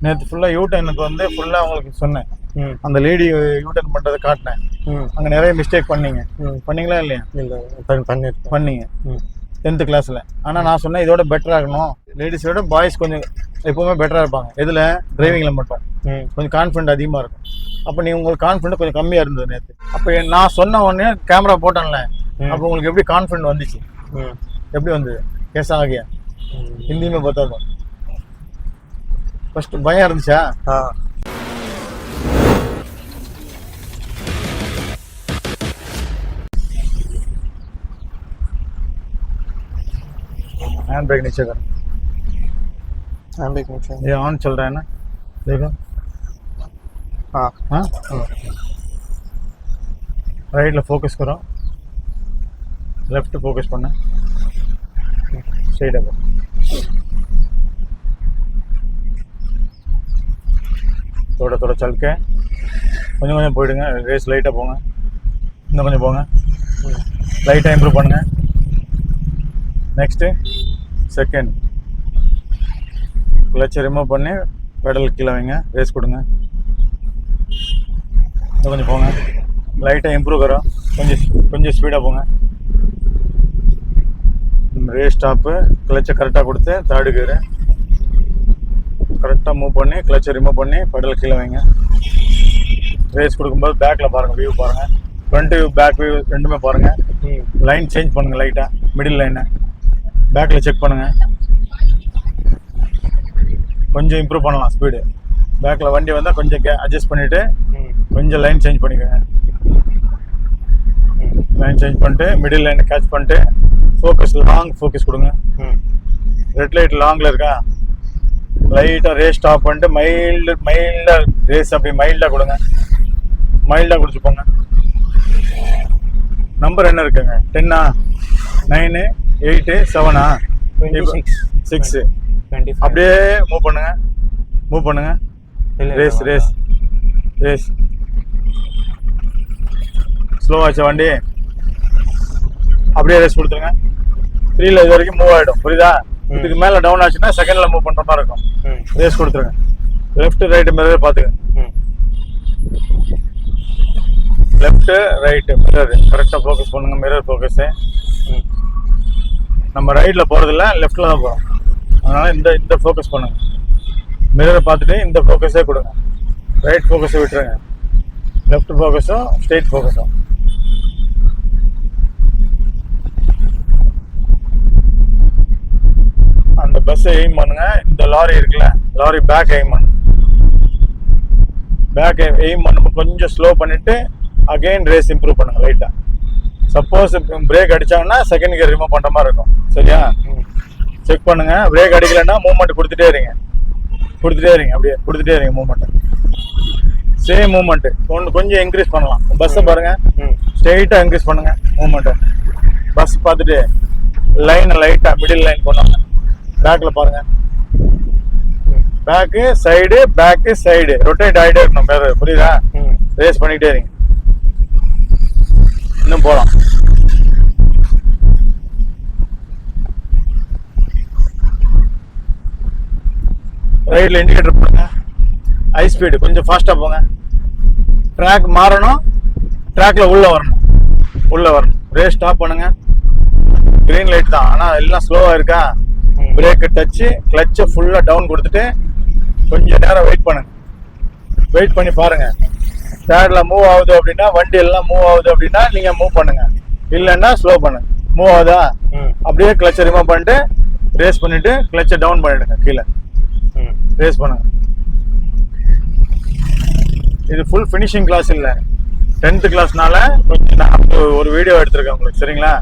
நேற்று ஃபுல்லாக யூட்டர்னுக்கு வந்து ஃபுல்லாக உங்களுக்கு சொன்னேன். ம். அந்த லேடி யூட்டர்ன் பண்ணுறதை காட்டினேன். ம். அங்கே நிறைய மிஸ்டேக் பண்ணீங்க. ம். பண்ணீங்களா இல்லையா? இல்லை பண்ணி பண்ணீங்க. ம். டென்த்து கிளாஸில் ஆனால் நான் சொன்னேன் இதோட பெட்டராக இருக்கணும். லேடிஸோட பாய்ஸ் கொஞ்சம் எப்பவுமே பெட்டராக இருப்பாங்க. எதில்? டிரைவிங்கில் மட்டும். ம். கொஞ்சம் கான்ஃபிடென்ட் அதிகமாக இருக்கும். அப்போ நீ உங்களுக்கு கான்ஃபிடென்ட் கொஞ்சம் கம்மியாக இருந்தது நேற்று அப்போ நான் சொன்ன உடனே கேமரா போட்டேன்ல. அப்போ உங்களுக்கு எப்படி கான்ஃபிடென்ட் வந்துச்சு? எப்படி வந்தது? கேஸ் ஆகியா ம். हिंदी में बता दो फर्स्ट भया இருந்துச்சா ஆ हैंड ब्रेक नीचे कर हाँ भी कुछ है। ये ऑन चल रहा है ना देखो हाँ हाँ ரைட்டில் ஃபோக்கஸ் करो लेफ्ट फोकस பண்ண ஸ்ட்ரைட்டாக தொட தொட சல்க கொஞ்சம் கொஞ்சம் போயிடுங்க. ரேஸ் லைட்டாக போங்க. இன்னும் கொஞ்சம் போங்க. லைட்டாக இம்ப்ரூவ் பண்ணுங்க. நெக்ஸ்ட்டு செகண்ட் கிளச்சை ரிமூவ் பண்ணி பெடல் கீழே வைங்க. ரேஸ் கொடுங்க. இன்னும் கொஞ்சம் போங்க. லைட்டாக இம்ப்ரூவ் கரோம் கொஞ்சம் கொஞ்சம் ஸ்பீடாக போங்க. ரேஸ் ஸ்டாப்பு கிளச்சை கரெக்டாக கொடுத்து தேர்டு கியரு கரெக்டாக மூவ் பண்ணி கிளச்சை ரிமூவ் பண்ணி பெடல் கீழே வைங்க. ரேஸ் கொடுக்கும்போது பேக்கில் பாருங்கள் வியூ பாருங்கள் ஃப்ரண்ட் வியூ பேக் வியூ ரெண்டுமே பாருங்கள் லைன் சேஞ்ச் பண்ணுங்கள் லைட்டாக மிடில் லைனை பேக்கில் செக் பண்ணுங்கள் கொஞ்சம் இம்ப்ரூவ் பண்ணலாம் ஸ்பீடு பேக்கில் வண்டி வந்தால் கொஞ்சம் கே அட்ஜஸ்ட் பண்ணிவிட்டு கொஞ்சம் லைன் சேஞ்ச் பண்ணிக்கோங்க. லைன் சேஞ்ச் பண்ணிட்டு மிடில் லைனை கேட்ச் பண்ணிட்டு ஃபோக்கஸ் லாங் ஃபோக்கஸ் கொடுங்க. ரெட் லைட் லாங்கில் இருக்கா? லைட்டாக ரேஸ் ஸ்டாப் பண்ணிட்டு மைல்டு மைல்டாக ரேஸ் அப்படி மைல்டாக கொடுங்க. மைல்டாக குடிச்சு போங்க. நம்பர் என்ன இருக்குங்க? டென்னா நைனு எயிட்டு செவனா டுவெண்ட்டி சிக்ஸ் சிக்ஸு அப்படியே மூவ் பண்ணுங்க. மூவ் பண்ணுங்க. ரேஸ் ரேஸ் ரேஸ் ஸ்லோ ஆச்சா வண்டி. அப்படியே ரேஸ் கொடுத்துருங்க. த்ரீல இது வரைக்கும் மூவ் ஆகிடும் புரியுதா. இதுக்கு மேலே டவுன் ஆச்சுன்னா செகண்ட்ல மூவ் பண்ணுற மாதிரி இருக்கும். ரேஸ் கொடுத்துருங்க. லெஃப்ட் ரைட்டு மிரர் பார்த்துங்க ம். லெஃப்ட் ரைட்டு மிரர் கரெக்டாக ஃபோக்கஸ் பண்ணுங்க. மிரர் ஃபோக்கஸு நம்ம ரைட்டில் போகிறதில்ல லெஃப்ட்டில் தான் போகிறோம் அதனால் இந்த இந்த ஃபோக்கஸ் பண்ணுங்க. மிரரை பார்த்துட்டு இந்த ஃபோக்கஸே கொடுங்க. ரைட் ஃபோக்கஸை விட்டுருங்க. லெஃப்ட் ஃபோக்கஸும் ஸ்ட்ரெயிட் ஃபோக்கஸும் அந்த பஸ்ஸை எய்ம் பண்ணுங்க. இந்த லாரி இருக்குல்ல லாரி பேக் எய்ம் பண்ணுங்க பேக் எய்ம் பண்ணும்போது கொஞ்சம் ஸ்லோ பண்ணிட்டு அகைன் ரேஸ் இம்ப்ரூவ் பண்ணுங்க லைட்டாக சப்போஸ் பிரேக் அடிச்சாங்கன்னா செகண்ட் கியர் ரிமூவ் பண்ணுற மாதிரி இருக்கும். சரியா? செக் பண்ணுங்க. பிரேக் அடிக்கலைன்னா மூவ்மெண்ட் கொடுத்துட்டே இருங்க. கொடுத்துட்டே இருங்க அப்படியே கொடுத்துட்டே இருங்க மூவ்மெண்ட் சேம் மூவ்மெண்ட் ஒன்று கொஞ்சம் இன்க்ரீஸ் பண்ணலாம். பஸ்ஸை பாருங்க. ம். ஸ்ட்ரெயிட்டாக இன்க்ரீஸ் பண்ணுங்க மூவ்மெண்ட்டை பஸ் பார்த்துட்டு லைனை லைட்டாக மிடில் லைன் பண்ணுவாங்க பேக்கில் பாருங்க. Back side back side rotate ஆகிட்டே இருக்கணும் பேர். புரியுதா? ரேஸ் பண்ணிக்கிட்டே இருங்க. இன்னும் போகலாம் ரைட்ல இண்டிகேட்டர் போடுங்க. ஹை ஸ்பீடு கொஞ்சம் ஃபாஸ்ட்டாக போங்க. ட்ராக் மாறணும். ட்ராக்ல உள்ள வரணும். உள்ள வரணும். ரேஸ் ஸ்டாப் பண்ணுங்க. கிரீன் லைட் தான். ஆனால் எல்லாம் ஸ்லோவாக இருக்கா. பிரேக்கு டச்சு கிளச்சை ஃபுல்லாக டவுன் கொடுத்துட்டு கொஞ்சம் நேரம் வெயிட் பண்ணுங்க. வெயிட் பண்ணி பாருங்க. தேர்ட்ல மூவ் ஆகுது அப்படின்னா வண்டி எல்லாம் மூவ் ஆகுது அப்படின்னா நீங்க மூவ் பண்ணுங்க. இல்லைன்னா ஸ்லோ பண்ணுங்க. மூவ் ஆகுதா? அப்படியே கிளச்சை ரிமூவ் பண்ணிட்டு ரேஸ் பண்ணிட்டு கிளச்சை டவுன் பண்ணிடுங்க கீழே. ரேஸ் பண்ணுங்க. இது ஃபுல் ஃபினிஷிங் கிளாஸ் இல்லை. டென்த் கிளாஸ்னால கொஞ்சம் நான் ஒரு வீடியோ எடுத்திருக்கேன் உங்களுக்கு சரிங்களா?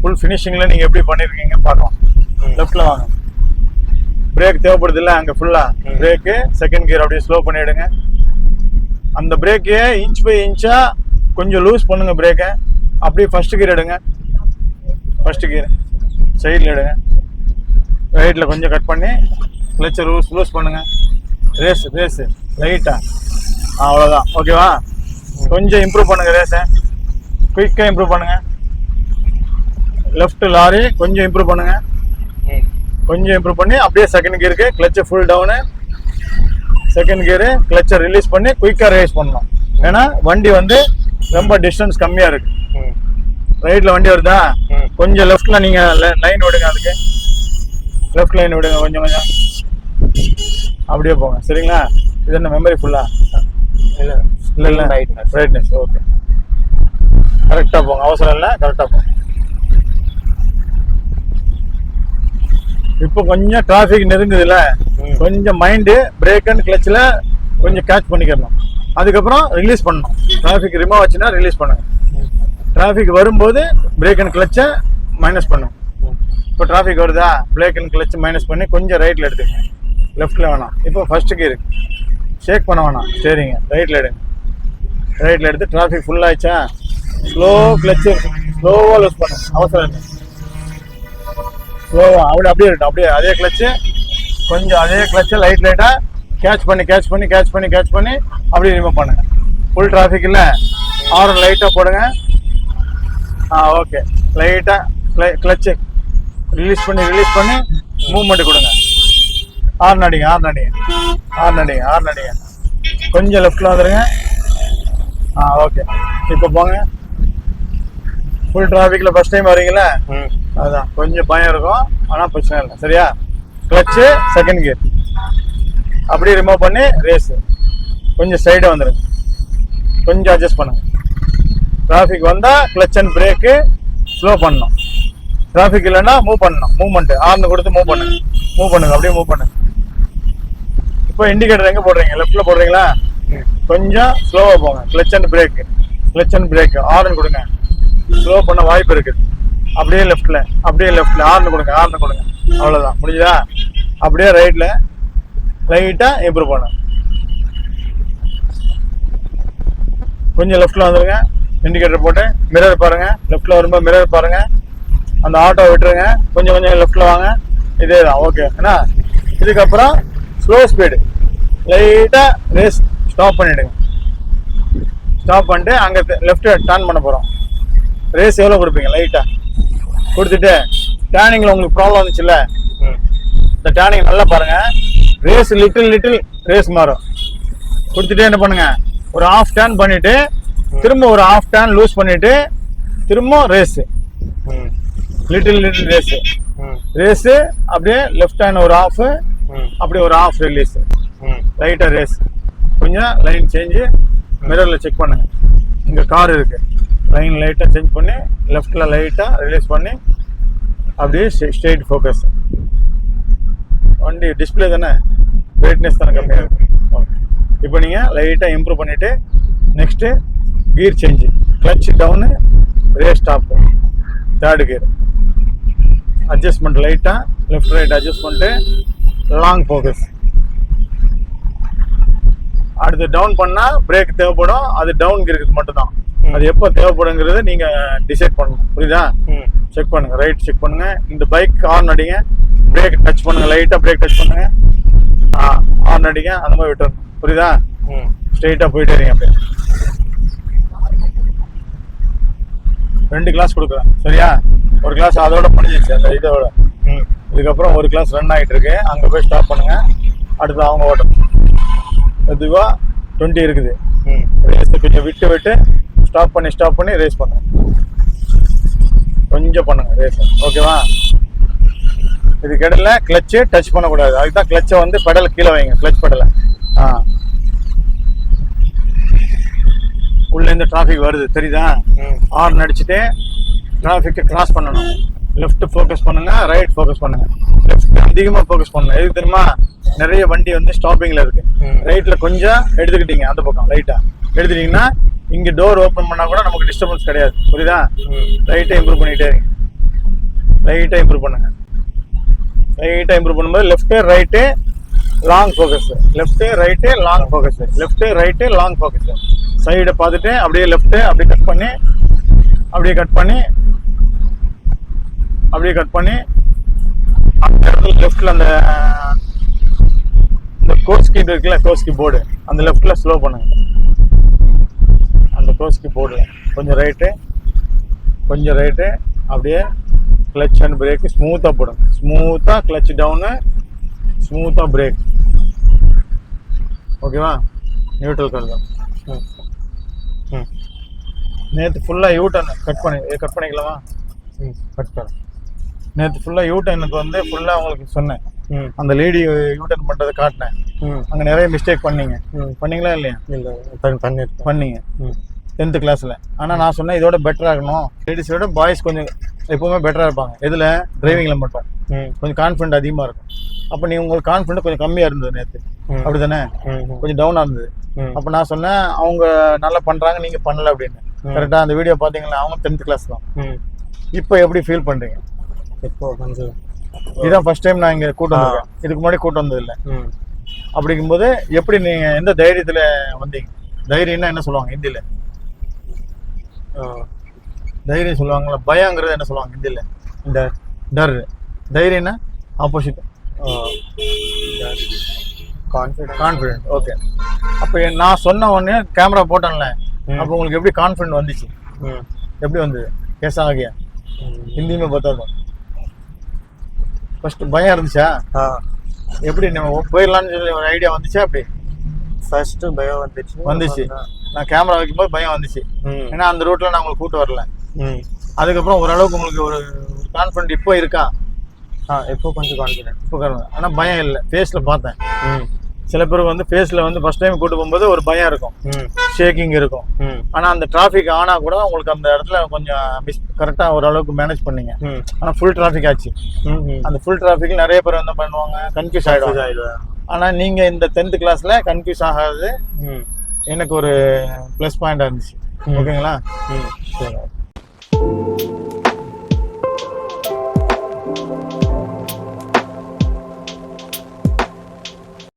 ஃபுல் ஃபினிஷிங்ல நீங்க எப்படி பண்ணிருக்கீங்க பார்க்கலாம். லெஃப்ட்ல வாங்க. பிரேக் தேவைப்படுது இல்ல அங்க ஃபுல்லா ம். பிரேக்கு செகண்ட் கியர் அப்படியே ஸ்லோ பண்ணிடுங்க. அந்த பிரேக்கே இன்ச் பை இன்ச்சா கொஞ்சம் லூஸ் பண்ணுங்க பிரேக்கை அப்படியே ஃபர்ஸ்ட் கியர் எடுங்க. ஃபர்ஸ்ட் கியர் சைடில் எடுங்க. ரைட்டில் கொஞ்சம் கட் பண்ணி கிளச்சை லூஸ் லூஸ் பண்ணுங்க. ரேஸ் ரேஸ் லைட்டா அவ்வளோதான் ஓகேவா கொஞ்சம் இம்ப்ரூவ் பண்ணுங்க ரேஸை குயிக்காக இம்ப்ரூவ் பண்ணுங்க. லெஃப்ட் லாரி கொஞ்சம் இம்ப்ரூவ் பண்ணுங்க. ம் கொஞ்சம் இம்ப்ரூவ் பண்ணி அப்படியே second கியருக்கு clutch full down second gear கிளச்சை ரிலீஸ் பண்ணி குயிக்காக ரேஸ் பண்ணணும். ஏன்னா வண்டி வந்து ரொம்ப டிஸ்டன்ஸ் கம்மியாக இருக்கு. ம். ரைட்டில் வண்டி வருதா? கொஞ்சம் லெஃப்ட்டில் நீங்கள் லைன் விடுங்க அதுக்கு. லெஃப்ட் லைன் விடுங்க கொஞ்சம் கொஞ்சம். அப்படியே போங்க. சரிங்களா? இது என்ன மெமரி ஃபுல்லா இல்ல இல்லை. இல்லை Brightness. பிரைட்னஸ் ஓகே கரெக்டாக போங்க. அவசரம் இல்லை கரெக்டாக போங்க. இப்போ கொஞ்சம் டிராஃபிக் நெருங்குதுல்ல ம். கொஞ்சம் மைண்டு பிரேக் அண்ட் கிளச்சில் கொஞ்சம் கேட்ச் பண்ணிக்கிறணும் அதுக்கப்புறம் ரிலீஸ் பண்ணணும். டிராஃபிக் ரிமூவ் ஆச்சுன்னா ரிலீஸ் பண்ணுங்க. டிராஃபிக் வரும்போது பிரேக் அண்ட் கிளச்சை மைனஸ் பண்ணும். இப்போ டிராஃபிக் வருதா? பிரேக் அண்ட் கிளச் மைனஸ் பண்ணி கொஞ்சம் ரைட்டில் எடுத்துக்கங்க. லெஃப்ட்டில் வேணாம். இப்போ ஃபர்ஸ்ட் கீர் ஷேக் பண்ண வேணாம். சரிங்க. ரைட்டில் எடுங்க. ரைட்டில் எடுத்து டிராஃபிக் ஃபுல் ஆயிடுச்சா? ஸ்லோ கிளச்சு ஸ்லோவாக லூஸ் பண்ணும் அவசரம் இல்லை. ஸ்லோவாக அப்படி அப்படியே இருக்கட்டும் அப்படியே அதே கிளச்சு கொஞ்சம் அதே கிளச்சை லைட் லைட்டாக கேட்ச் பண்ணி கேட்ச் பண்ணி கேட்ச் பண்ணி கேட்ச் பண்ணி அப்படியே ரிமூவ் பண்ணுங்க ஃபுல் டிராஃபிக் இல்லை? ஆரன் லைட்டாக போடுங்க. ஆ ஓகே லைட்டாக கிளச்சு ரிலீஸ் பண்ணி ரிலீஸ் பண்ணி மூவ்மெண்ட் கொடுங்க. ஆர்ன் அடிங்க ஆர்ன் அடிங்க ஆர்ன் அடிங்க ஆர்ன் அடிங்க கொஞ்சம் லெஃப்டில் வந்துடுங்க ஆ ஓகே இப்போ போங்க. ஃபுல் டிராஃபிக்கில் ஃபஸ்ட் டைம் வரீங்களா ம். அதுதான் கொஞ்சம் பயம் இருக்கும். ஆனால் பிரச்சனை இல்லை. சரியா? கிளச்சு செகண்ட் கியர் அப்படியே ரிமூவ் பண்ணி ரேஸு கொஞ்சம் சைடாக வந்துடுங்க கொஞ்சம் அட்ஜஸ்ட் பண்ணுங்க. டிராஃபிக் வந்தால் கிளச் அண்ட் பிரேக்கு ஸ்லோ பண்ணணும். டிராஃபிக் இல்லைன்னா மூவ் பண்ணணும். மூவ்மெண்ட் ஆர்னு கொடுத்து மூவ் பண்ணுங்க. மூவ் பண்ணுங்க. அப்படியே மூவ் பண்ணுங்க. இப்போ இண்டிகேட்டர் எங்கே போடுறீங்க? லெஃப்ட்டில் போடுறீங்களா? கொஞ்சம் ஸ்லோவாக போங்க. Clutch and brake clutch and brake horn கொடுங்க. ஸ்லோ பண்ண வாய்ப்பு இருக்குது அப்படியே லெஃப்ட்ல அப்படியே லெஃப்ட்ல ஆர்ன் கொடுங்க ஆர்ன் கொடுங்க. அவ்வளோதான் முடிஞ்சதா? அப்படியே ரைட்ல லைட்டாக இம்ப்ரூவ் பண்ணுங்க கொஞ்சம் லெஃப்ட்ல வந்துருங்க. இண்டிகேட்டர் போட்டு மிரர் பாருங்க. லெஃப்ட்ல வரும்போது மிரர் பாருங்க. அந்த ஆட்டோ விட்டுருங்க. கொஞ்சம் கொஞ்சம் லெஃப்ட்ல வாங்க. இதே தான் ஓகே என்ன? இதுக்கப்புறம் ஸ்லோ ஸ்பீடு லைட்டாக ரேஸ் ஸ்டாப் பண்ணிடுங்க. ஸ்டாப் பண்ணிட்டு அங்கே லெஃப்ட் டர்ன் பண்ண போகிறோம் ரேஸ் எவ்வளோ கொடுப்பீங்க? லைட்டாக கொடுத்துட்டு டேனிங்கில் உங்களுக்கு ப்ராப்ளம் வந்துச்சுல்ல? ம் இந்த டேனிங் நல்லா பாருங்கள் ரேஸ் லிட்டில் லிட்டில் ரேஸ் மாறும். கொடுத்துட்டே என்ன பண்ணுங்க? ஒரு ஆஃப் டேர்ன் பண்ணிட்டு திரும்ப ஒரு ஆஃப் டேன் லூஸ் பண்ணிட்டு திரும்ப ரேஸ் ம் little little race race race அப்படியே லெஃப்ட் ஹேண்ட் ஒரு ஆஃப் அப்படியே ஒரு ஆஃப் ரிலீஸ் ம் லைட்டாக ரேஸ் கொஞ்சம் லைன் சேஞ்சு மிரரில் செக் பண்ணுங்க. இங்கே கார் இருக்குது லைன் லைட்டாக சேஞ்ச் பண்ணி லெஃப்டில் லைட்டாக ரிலீஸ் பண்ணி அப்படியே ஸ்ட்ரெயிட் ஃபோக்கஸ் வண்டி டிஸ்பிளே தானே? பிரைட்னஸ் தானே கம்மியாக இருக்கும் ஓகே இப்போ நீங்கள் லைட்டாக இம்ப்ரூவ் பண்ணிவிட்டு next gear change clutch down race stop third gear adjustment லைட்டாக லெஃப்ட் ரைட் அட்ஜஸ்ட் பண்ணிட்டு லாங் ஃபோக்கஸ் அடுத்து டவுன் பண்ணால் பிரேக் தேவைப்படும். அது டவுன் கியருக்கு மட்டும்தான். அது எப்போ தேவைப்படுங்கிறத நீங்க டிசைட் பண்ணணும். புரியுதா? ம். செக் பண்ணுங்க. ரைட் செக் பண்ணுங்க. இந்த பைக் ஹார்ன் அடிங்க. பிரேக் டச் பண்ணுங்க. லைட்டா பிரேக் டச் பண்ணுங்க. ஹார்ன் அடிங்க. அந்த மாதிரி விட்டுறணும். புரியுதா? ம். ஸ்ட்ரெயிட்டா போயிட்டே இருங்க அப்படியே. ரெண்டு கிளாஸ் கொடுக்குறேன். சரியா? ஒரு கிளாஸ் அதோட முடிஞ்சிச்சு அந்த இதோட. ம். இதுக்கப்புறம் ஒரு கிளாஸ் ரன் ஆகிட்டு இருக்கு அங்கே போய் ஸ்டாப் பண்ணுங்க. அடுத்து அவங்க ஓட்டணும் மெதுவா டுவெண்ட்டி இருக்குது. கொஞ்சம் விட்டு விட்டு ஸ்டாப் பண்ணி ஸ்டாப் பண்ணி ரேஸ் பண்ணுங்க. கொஞ்சம் பண்ணுங்க ரேஸ் ஓகேவா இதுக்கு இடையில கிளச்சு டச் பண்ணக்கூடாது. அதுக்கு தான் கிளச்சை வந்து பெடல் கீழே வைங்க கிளச் பெடலை ஆ. உள்ள இருந்து டிராஃபிக் வருது தெரியுதா? ஹார்ன் அடிச்சுட்டு டிராஃபிக்கை கிராஸ் பண்ணணும். லெஃப்ட் ஃபோக்கஸ் பண்ணுங்க ரைட் ஃபோக்கஸ் பண்ணுங்க. லெஃப்ட் அதிகமாக ஃபோக்கஸ் பண்ணணும் எதுக்கு தெரியுமா? நிறைய வண்டி வந்து ஸ்டாப்பிங்ல இருக்கு. ம். ரைட்ல கொஞ்சம் எடுத்துக்கிட்டீங்க அந்த பக்கம் லைட்டா எடுத்துட்டீங்கன்னா இங்க டோர் ஓப்பன் பண்ணா கூட நமக்கு டிஸ்டர்பன்ஸ் கிடையாது. புரியுதா? ம் இம்ப்ரூவ் பண்ணிட்டே இருங்க. லைட்டா இம்ப்ரூவ் பண்ணுங்க. லைட்டா இம்ப்ரூவ் பண்ணும்போது left right long focus left right long focus left right long focus சைடை பார்த்துட்டு அப்படியே லெஃப்ட் அப்படியே கட் பண்ணி அப்படியே கட் பண்ணி அப்படியே கட் பண்ணி அந்த இடத்துல லெஃப்ட்ல அந்த இந்த கோஸ்கி இருக்குல்ல கோஸ்கி போர்டு அந்த லெஃப்ட்டில் ஸ்லோ பண்ணுங்க. கோஸ்கி போர்டில் கொஞ்சம் ரைட்டு கொஞ்சம் ரைட்டு அப்படியே கிளச் அண்ட் பிரேக் ஸ்மூத்தாக போடுங்க ஸ்மூத்தாக கிளச் டவுனு ஸ்மூத்தாக பிரேக் ஓகேவா நியூட்ரல் கர் தான். ம். ம். நேற்று ஃபுல்லாக யூ டர்ன் கட் பண்ணி கட் பண்ணிக்கலாமா? ம் கட் கர் நேற்று ஃபுல்லாக யூ டர்னுக்கு வந்து ஃபுல்லாக உங்களுக்கு சொன்னேன். ம். அந்த லேடி யூ டர்ன் பண்ணுறதை காட்டினேன். ம். அங்கே நிறைய மிஸ்டேக் பண்ணீங்க. ம். பண்ணீங்களா இல்லையா? இல்லை பண்ணி பண்ணீங்க. ம். டென்த்து கிளாஸில் ஆனால் நான் சொன்னேன் இதோட பெட்டராக இருக்கணும். லேடிஸை விட பாய்ஸ் கொஞ்சம் எப்பவுமே பெட்டராக இருப்பாங்க. எதில்? டிரைவிங்கில் மட்டும். கொஞ்சம் கான்ஃபிடென்ட் அதிகமாக இருக்கும். அப்போ நீ உங்களுக்கு கான்ஃபிடென்ட் கொஞ்சம் கம்மியாக இருந்தது நேற்று. அப்படி தானே கொஞ்சம் டவுனாக இருந்தது. அப்போ நான் சொன்னேன் அவங்க நல்லா பண்ணுறாங்க நீங்கள் பண்ணல அப்படின்னு. கரெக்டாக அந்த வீடியோ பார்த்தீங்களா? அவங்க டென்த் கிளாஸ் தான். இப்போ எப்படி ஃபீல் பண்ணுறீங்க இப்போ கொஞ்சம் இதுதான் ஃபர்ஸ்ட் டைம் நான் இங்கே கூட்டம் வந்திருக்கேன். இதுக்கு முன்னாடி கூட்டம் வந்ததில்லை. ம். அப்படிங்கும்போது எப்படி நீங்கள் எந்த தைரியத்தில் வந்தீங்க? தைரியம்னா என்ன சொல்லுவாங்க ஹிந்தியில்? தைரியம் சொல்லுவாங்களா பயங்கிறது என்ன சொல்லுவாங்க ஹிந்தியில்? இந்த டர். தைரியம்னா ஆப்போசிட் கான்ஃபிடென்ட் கான்ஃபிடென்ட் ஓகே அப்போ நான் சொன்ன உடனே கேமரா போட்டேன்ல அப்போ உங்களுக்கு எப்படி கான்ஃபிடென்ட் வந்துச்சு? எப்படி வந்தது? கேசா ஆகியா ஹிந்தியுமே பார்த்தாலும் ஃபஸ்ட்டு பயம் இருந்துச்சா? எப்படி நம்ம போயிடலான்னு சொல்லி ஒரு ஐடியா வந்துச்சா அப்படி? ஃபர்ஸ்ட் பயம் வந்துச்சு. வந்துச்சு. நான் கேமரா வைக்கும்போது பயம் வந்துச்சு. ஏன்னா அந்த ரூட்ல நான் உங்களுக்கு கூட்டு வரல. அதுக்கப்புறம் ஓரளவுக்கு உங்களுக்கு ஒரு கான்ஃபிடென்ட் இப்போ இருக்கா? ஆ இப்போ கொஞ்சம் கான்ஃபிடென்ட் இப்போ ஆனால் பயம் இல்லை. ஃபேஸில் பார்த்தேன். சில பேர் வந்து ஃபேஸில் வந்து ஃபர்ஸ்ட் டைம் கூட்டு போகும்போது ஒரு பயம் இருக்கும். ஷேக்கிங் இருக்கும். ஆனால் அந்த டிராஃபிக் ஆனால் கூட உங்களுக்கு அந்த இடத்துல கொஞ்சம் மிஸ் கரெக்டாக ஓரளவுக்கு மேனேஜ் பண்ணீங்க. ஆனால் ஃபுல் டிராஃபிக் ஆச்சு. அந்த ஃபுல் டிராஃபிக்கில் நிறைய பேர் என்ன பண்ணுவாங்க. கன்ஃபியூஸ் ஆயிடுவேன் ஆனால் நீங்கள் இந்த டென்த் கிளாஸில் கன்ஃபியூஸ் ஆகாது. எனக்கு ஒரு ப்ளஸ் பாயிண்டாக இருந்துச்சு. ஓகேங்களா? ம். சரி.